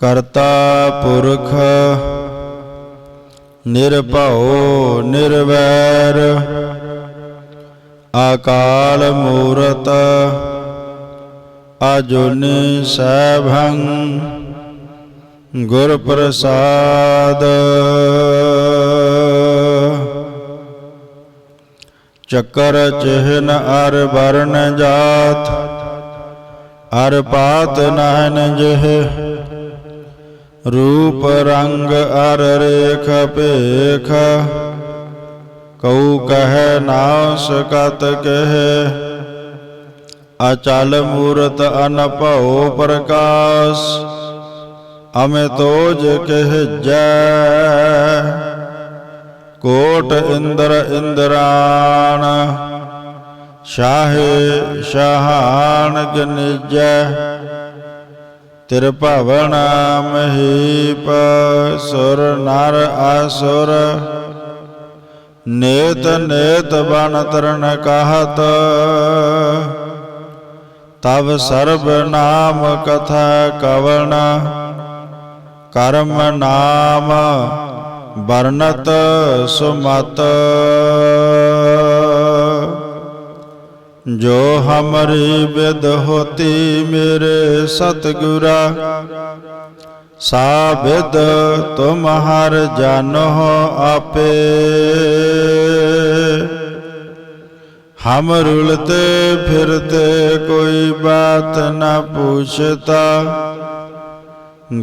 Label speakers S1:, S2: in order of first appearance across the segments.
S1: ਕਰਤਾ ਪੁਰਖ, ਨਿਰਭਉ, ਨਿਰਵੈਰ ਆਕਾਲ ਮੂਰਤ ਆਜੁਨੀ ਸੈਭੰ ਗੁਰ ਪ੍ਰਸਾਦ ਚੱਕਰ ਚਿਹਨ ਅਰ ਵਰਨ ਜਾਤ, ਅਰ ਪਾਤ ਨਹਨ ਜਿਹ ਰੂਪ ਰੰਗ ਅਰ ਰੇਖ ਭੇਖ। ਕਉ ਕਹਿ ਨਾ ਸਕਤ ਕਹਿ। ਅਚਲ ਮੂਰਤ ਅਨਭਉ ਪ੍ਰਕਾਸ਼। ਅਮੇ ਤੋਜ ਕਹਿ ਜੈ ਕੋਟ ਇੰਦਰ ਇੰਦਰਾਣ ਸ਼ਾਹੇ ਸ਼ਾਹਾਨ ਗਨਿਜੈ। ਤਿਰ ਭਵਨ ਮਹੀਪ ਸੁਰ ਨਰ ਅਸੁਰ। ਨੇਤ ਨੇਤ ਬਨ ਤਰਨ ਕਹਤ। ਤਬ ਸਰਬ ਨਾਮ ਕਥਾ ਕਵਣ। ਕਰਮ ਨਾਮ ਬਰਨਤ ਸੁਮਤ। ਜੋ ਹਮਰੀ ਵਿਦ ਹੋਤੀ ਮੇਰੇ ਸਤਗੁਰਾ ਸਾ ਵਿਦ ਤੁਮ ਹਰ ਜਾਨੋ ਆਪੇ। ਹਮ ਰੁਲਤੇ ਫਿਰਤੇ ਕੋਈ ਬਾਤ ਨਾ ਪੁੱਛਤਾ।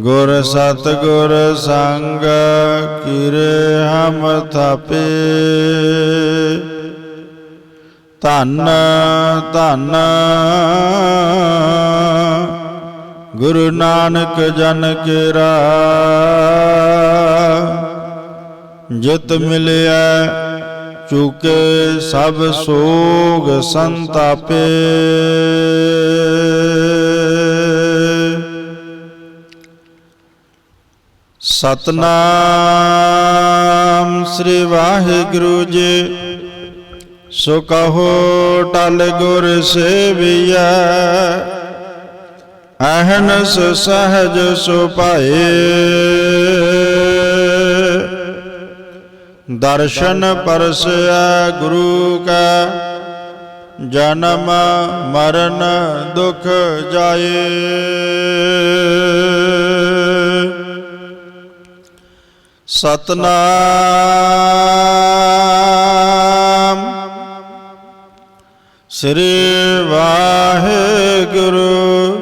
S1: ਗੁਰ ਸਤ ਗੁਰ ਸੰਗ ਕਿਰੇ ਹਮ ਥਾਪੇ। ਧੰਨ ਧੰਨ। ਗੁਰੂ ਨਾਨਕ ਜਨ ਕੇਰਾ। ਜਿਤ ਮਿਲਿਆ ਚੁਕੇ ਸਭ ਸੋਗ ਸੰਤਾਪੇ। ਸਤਨਾਮ ਸ੍ਰੀ ਵਾਹਿਗੁਰੂ ਜੀ ਸੋ ਕਹੋ ਟਲ ਗੁਰ ਸੇਵੀਐ, ਅਹਨਸ ਸਹਜ ਸੁ ਦਰਸ਼ਨ ਪਰਸੈ ਗੁਰੂ ਕਾ, ਜਨਮ ਮਰਨ ਦੁਖ ਜਾਏ। ਸਤਨਾਮ। ਸ੍ਰੀ ਵਾਹਿਗੁਰੂ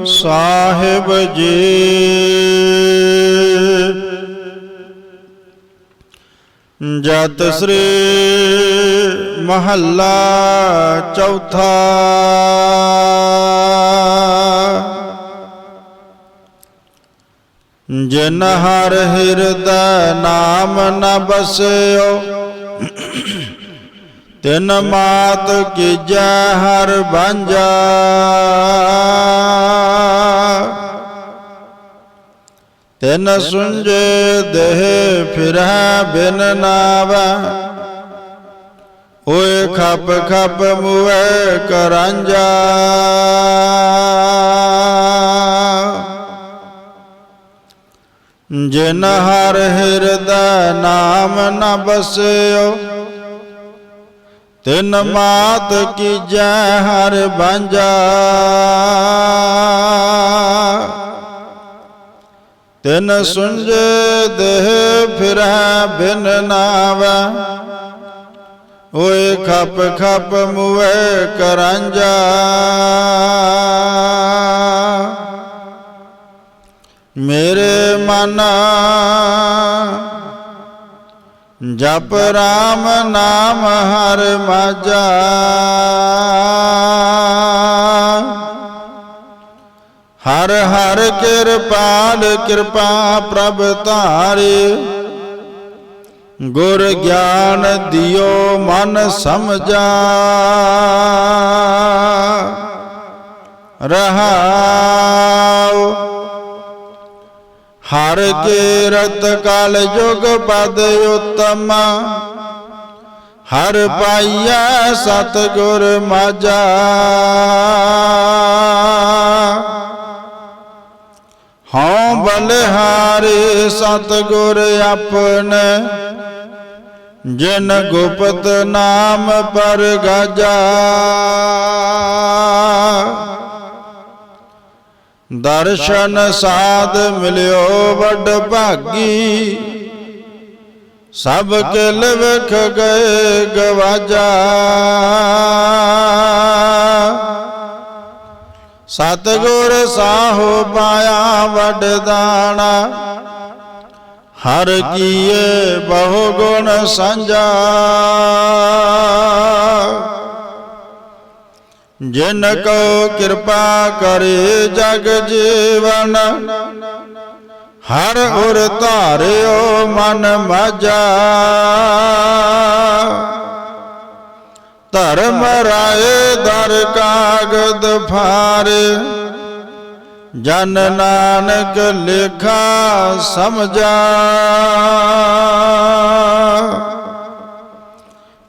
S1: ਸਾਹਿਬ ਜੀ। ਜਤ ਸ੍ਰੀ ਮਹੱਲਾ ਚੌਥਾ। ਜਿਨ ਹਰ ਹਿਰਦੈ ਨਾਮ ਨ ਬਸਿਓ। ਤਿਨ ਮਾਤ ਕੀਜੈ ਹਰ ਬੰਜਾ। ਤਿਨ ਸੁੰਜੇ ਦੇਹ ਫਿਰੈ ਬਿਨ ਨਾਵਾ। ਓਏ ਖਪ ਖਪ ਮੂਏ ਕਰਾਂਜਾ। ਜਿਨ ਹਰ ਹਿਰਦੈ ਨਾਮ ਨ ਬਸਿਓ ਤਿਨ ਮਾਤ ਕੀਜੈ ਹਰ ਬਾਂਝਾ। ਤਿਨ ਸੁੰਜ ਦੇਹ ਫਿਰੈ ਬਿਨ ਨਾਵਾ। ਓਏ ਖਪ ਖਪ ਮੁਏ ਕਰਾਂਜਾ ਮੇਰੇ ਮਨ ਜਪ ਰਾਮ ਨਾਮ ਹਰ ਮਾਜਾ। ਹਰ ਹਰ ਕਿਰਪਾਲ ਕਿਰਪਾ ਪ੍ਰਭ ਧਾਰੇ। ਗੁਰ ਗਿਆਨ ਦਿਓ ਮਨ ਸਮਝਾ। ਰਹਾਉ ਹਰ ਕੇ ਰਤ ਕਲ ਯੁਗ ਪਦ ਉਤਮ, ਹਰ ਪਾਈਆ ਸਤ ਗੁਰ ਮਾਝਾ। ਹਉ ਬਲਿਹਾਰੀ ਸਤਿਗੁਰ ਆਪਣੇ, ਜਿਨ ਗੁਪਤ ਨਾਮ ਪਰ ਗਜਾ। ਦਰਸ਼ਨ ਸਾਧ ਮਿਲਿਓ ਵੱਡ ਭਾਗੀ। ਸਭ ਕਿਲ ਵਿਖ ਗਏ ਗਵਾਜਾ। ਸਤਗੁਰ ਸਾਹੋ ਪਾਇਆ ਵੱਡ ਦਾਣਾ। ਹਰ ਕੀਏ ਬਹੁ ਗੁਣ ਸੰਜਾ ਜਿਨ ਕੋ ਕਿਰਪਾ ਕਰੇ ਜਗ ਜੀਵਨ, ਹਰ ਉਰ ਧਾਰਿਓ ਮਨ ਮਾਜਾ। ਧਰਮ ਰਾਏ ਦਰ ਕਾਗਦ ਫਾਰੇ ਜਨ ਨਾਨਕ ਲੇਖਾ ਸਮਝਾ।